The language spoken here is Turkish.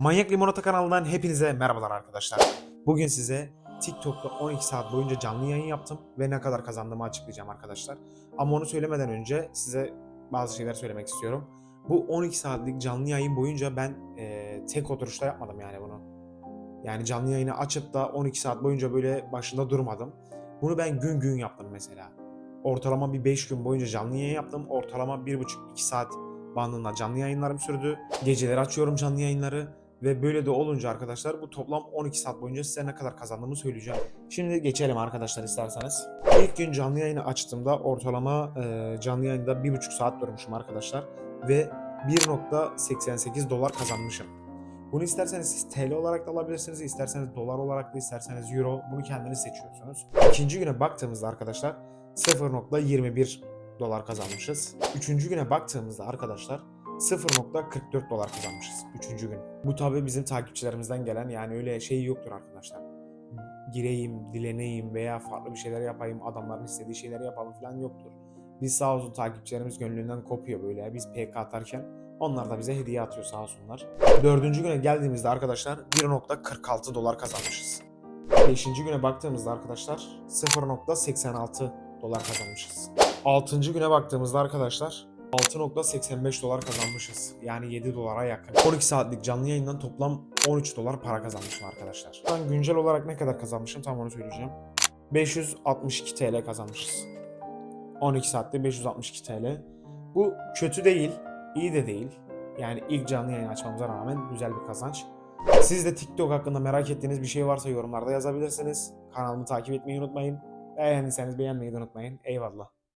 Manyak Limonata kanalından hepinize merhabalar arkadaşlar. Bugün size TikTok'ta 12 saat boyunca canlı yayın yaptım ve ne kadar kazandığımı açıklayacağım arkadaşlar. Ama onu söylemeden önce size bazı şeyler söylemek istiyorum. Bu 12 saatlik canlı yayın boyunca ben eee, tek oturuşta yapmadım yani bunu. Yani canlı yayını açıp da 12 saat boyunca böyle başında durmadım. Bunu ben gün gün yaptım mesela. Ortalama bir 5 gün boyunca canlı yayın yaptım. Ortalama 1,5-2 saat bandında canlı yayınlarım sürdü. Geceleri açıyorum canlı yayınları. Ve böyle de olunca arkadaşlar bu toplam 12 saat boyunca size ne kadar kazandığımı söyleyeceğim. Şimdi geçelim arkadaşlar isterseniz. İlk gün canlı yayını açtığımda ortalama e, canlı yayında 1,5 saat durmuşum arkadaşlar. Ve 1.88 dolar kazanmışım. Bunu isterseniz siz TL olarak da alabilirsiniz, isterseniz dolar olarak da, isterseniz euro. Bunu kendiniz seçiyorsunuz. İkinci güne baktığımızda arkadaşlar 0.21 dolar kazanmışız. Üçüncü güne baktığımızda arkadaşlar 0.44 dolar kazanmışız. Üçüncü gün. Bu tabi bizim takipçilerimizden gelen yani öyle şey yoktur arkadaşlar. Gireyim, dileneyim veya farklı bir şeyler yapayım, adamların istediği şeyleri yapalım falan yoktur. Biz sağ olsun takipçilerimiz gönlünden kopuyor böyle. Biz PK atarken onlar da bize hediye atıyor sağ olsunlar. Dördüncü güne geldiğimizde arkadaşlar 1.46 dolar kazanmışız. Beşinci güne baktığımızda arkadaşlar 0.86 dolar kazanmışız. Altıncı güne baktığımızda arkadaşlar 6.85 dolar kazanmışız. Yani 7 dolara yakın. 12 saatlik canlı yayından toplam 13 dolar para kazanmışım arkadaşlar. Ben güncel olarak ne kadar kazanmışım tam onu söyleyeceğim. 562 TL kazanmışız. 12 saatte 562 TL. Bu kötü değil, iyi de değil. Yani ilk canlı yayın açmamıza rağmen güzel bir kazanç. Siz de TikTok hakkında merak ettiğiniz bir şey varsa yorumlarda yazabilirsiniz. Kanalımı takip etmeyi unutmayın. Beğendiyseniz beğenmeyi de unutmayın. Eyvallah.